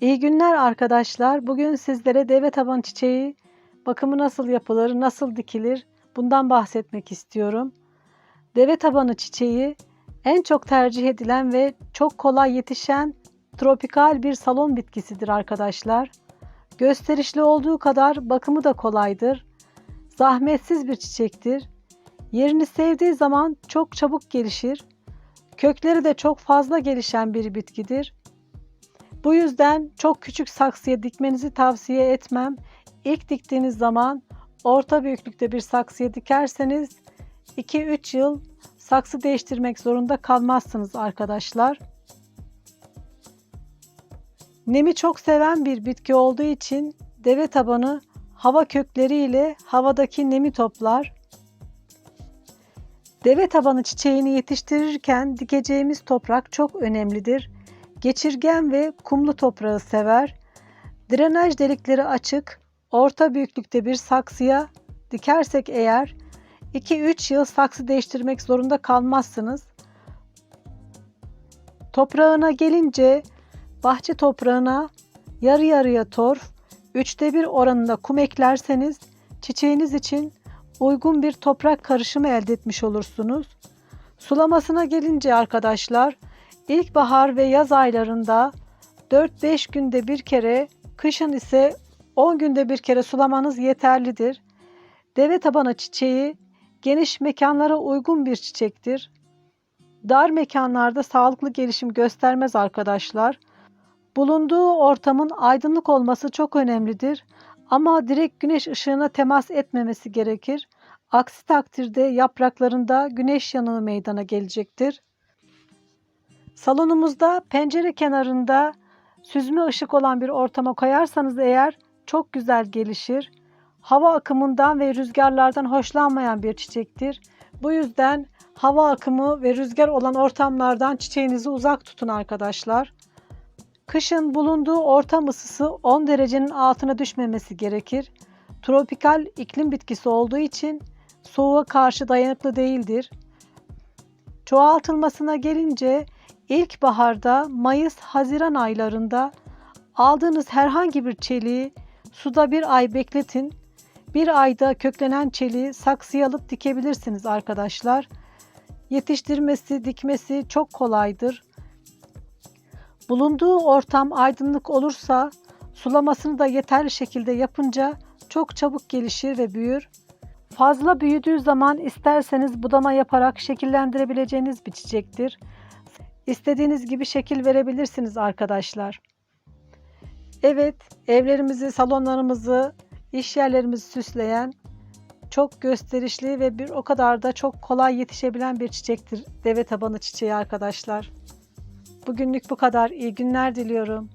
İyi günler arkadaşlar. Bugün sizlere deve taban çiçeği bakımı nasıl yapılır, nasıl dikilir bundan bahsetmek istiyorum. Deve tabanı çiçeği en çok tercih edilen ve çok kolay yetişen tropikal bir salon bitkisidir arkadaşlar. Gösterişli olduğu kadar bakımı da kolaydır. Zahmetsiz bir çiçektir. Yerini sevdiği zaman çok çabuk gelişir. Kökleri de çok fazla gelişen bir bitkidir. Bu yüzden çok küçük saksıya dikmenizi tavsiye etmem. İlk diktiğiniz zaman orta büyüklükte bir saksıya dikerseniz 2-3 yıl saksı değiştirmek zorunda kalmazsınız arkadaşlar. Nemi çok seven bir bitki olduğu için deve tabanı hava kökleriyle havadaki nemi toplar. Deve tabanı çiçeğini yetiştirirken dikeceğimiz toprak çok önemlidir. Geçirgen ve kumlu toprağı sever. Drenaj delikleri açık, orta büyüklükte bir saksıya dikersek eğer 2-3 yıl saksı değiştirmek zorunda kalmazsınız. Toprağına gelince bahçe toprağına yarı yarıya torf, üçte bir oranında kum eklerseniz çiçeğiniz için uygun bir toprak karışımı elde etmiş olursunuz. Sulamasına gelince arkadaşlar İlkbahar ve yaz aylarında 4-5 günde bir kere, kışın ise 10 günde bir kere sulamanız yeterlidir. Deve tabanı çiçeği geniş mekanlara uygun bir çiçektir. Dar mekanlarda sağlıklı gelişim göstermez arkadaşlar. Bulunduğu ortamın aydınlık olması çok önemlidir ama direkt güneş ışığına temas etmemesi gerekir. Aksi takdirde yapraklarında güneş yanığı meydana gelecektir. Salonumuzda pencere kenarında süzme ışık olan bir ortama koyarsanız eğer çok güzel gelişir. Hava akımından ve rüzgarlardan hoşlanmayan bir çiçektir. Bu yüzden hava akımı ve rüzgar olan ortamlardan çiçeğinizi uzak tutun arkadaşlar. Kışın bulunduğu ortam ısısı 10 derecenin altına düşmemesi gerekir. Tropikal iklim bitkisi olduğu için soğuğa karşı dayanıklı değildir. Çoğaltılmasına gelince İlkbaharda Mayıs-Haziran aylarında aldığınız herhangi bir çeliği suda bir ay bekletin. Bir ayda köklenen çeliği saksıya alıp dikebilirsiniz arkadaşlar. Yetiştirmesi, dikmesi çok kolaydır. Bulunduğu ortam aydınlık olursa sulamasını da yeterli şekilde yapınca çok çabuk gelişir ve büyür. Fazla büyüdüğü zaman isterseniz budama yaparak şekillendirebileceğiniz bir çiçektir. İstediğiniz gibi şekil verebilirsiniz arkadaşlar. Evet, evlerimizi, salonlarımızı, iş yerlerimizi süsleyen çok gösterişli ve bir o kadar da çok kolay yetişebilen bir çiçektir deve tabanı çiçeği arkadaşlar. Bugünlük bu kadar. İyi günler diliyorum.